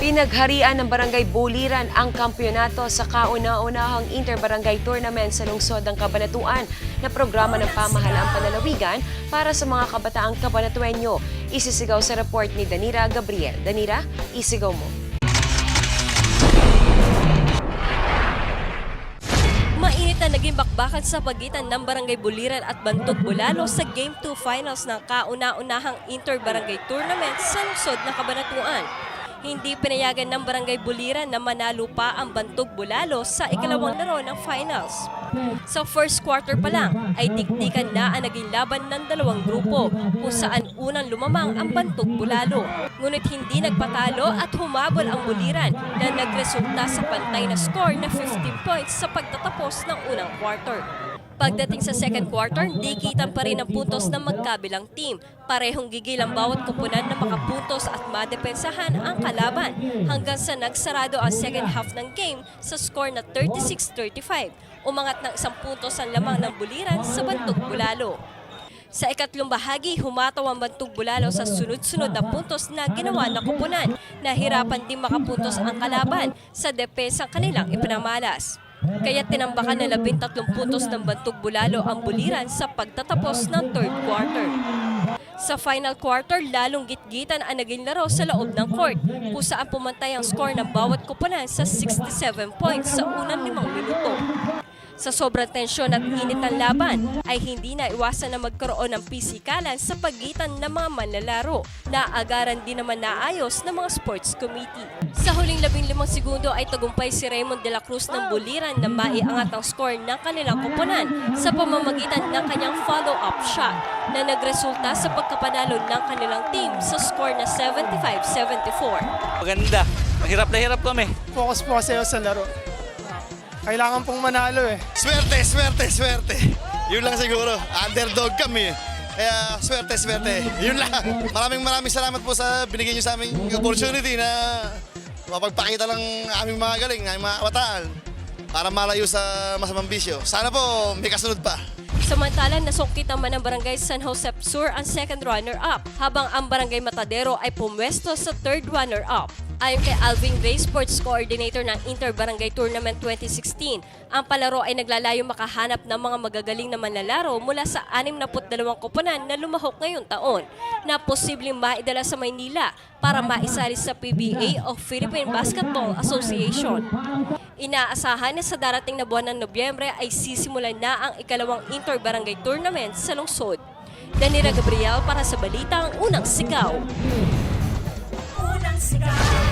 Pinagharian ng Barangay Buliran ang kampyonato sa kauna-unahang Interbarangay Tournament sa lungsod ng Kabanatuan na programa ng pamahalaang panlalawigan para sa mga kabataang kabanatuenyo. Isisigaw sa report ni Danira Gabriel. Danira, isigaw mo. Mainit na naging bakbakan sa pagitan ng Barangay Buliran at Bantog Bulalo sa Game 2 Finals ng kauna-unahang Inter-Barangay Tournament sa lungsod ng Kabanatuan. Hindi pinayagan ng Barangay Buliran na manalo pa ang Bantog Bulalo sa ikalawang laro ng finals. Sa first quarter pa lang ay dikdikan na ang naging laban ng dalawang grupo kung saan unang lumamang ang Bantog Bulalo. Ngunit hindi nagpatalo at humabol ang Buliran na nagresulta sa pantay na score na 15 points sa pagtatapos ng unang quarter. Pagdating sa second quarter, di kitan pa rin ang puntos ng magkabilang team. Parehong gigil ang bawat kupunan na makapuntos at madepensahan ang kalaban hanggang sa nagsarado ang second half ng game sa score na 36-35. Umangat ng isang puntos ang lamang ng buliran sa Bantog Bulalo. Sa ikatlong bahagi, humataw ang Bantog Bulalo sa sunod-sunod na puntos na ginawa ng kupunan. Nahirapan din makapuntos ang kalaban sa depensang kanilang ipinamalas. Kaya tinambakan na labing tatlong puntos ng Bantog Bulalo ang buliran sa pagtatapos ng third quarter. Sa final quarter, lalong gitgitan ang naging laro sa loob ng court, kung saan pumantay ang score ng bawat kupunan sa 67 points sa unang limang minuto. Sa sobrang tensyon at init ng laban, ay hindi na iwasan na magkaroon ng pisikalan sa pagitan ng mga manlalaro na agaran din naman naayos ng mga sports committee. Sa huling labing limang segundo ay tagumpay si Raymond de la Cruz ng Buliran na maiangat ang score ng kanilang kupunan sa pamamagitan ng kanyang follow-up shot na nagresulta sa pagkapanalo ng kanilang team sa score na 75-74. Maganda. Hirap na hirap kami. focus po kasi sa laro. Kailangan pong manalo eh. Swerte, swerte, swerte. Yun lang siguro. Underdog kami. Kaya swerte, swerte. Yun lang. Maraming maraming salamat po sa binigay niyo sa aming opportunity na mapagpakita ng aming mga galing, aming mga kabataan para malayo sa masamang bisyo. Sana po may kasunod pa. Samantalang nasungkit naman ng Barangay San Jose Sur ang second runner-up, habang ang Barangay Matadero ay pumwesto sa third runner-up. Ayon kay Alvin Ray, Sports Coordinator ng Inter-Barangay Tournament 2016, ang palaro ay naglalayong makahanap ng mga magagaling na manlalaro mula sa 62 koponan na lumahok ngayong taon na posibleng maidala sa Maynila para maisali sa PBA o Philippine Basketball Association. Inaasahan na sa darating na buwan ng Nobyembre ay sisimulan na ang ikalawang Inter-Barangay Tournament sa lungsod. Danira Gabriel para sa Balitang Unang Sigaw.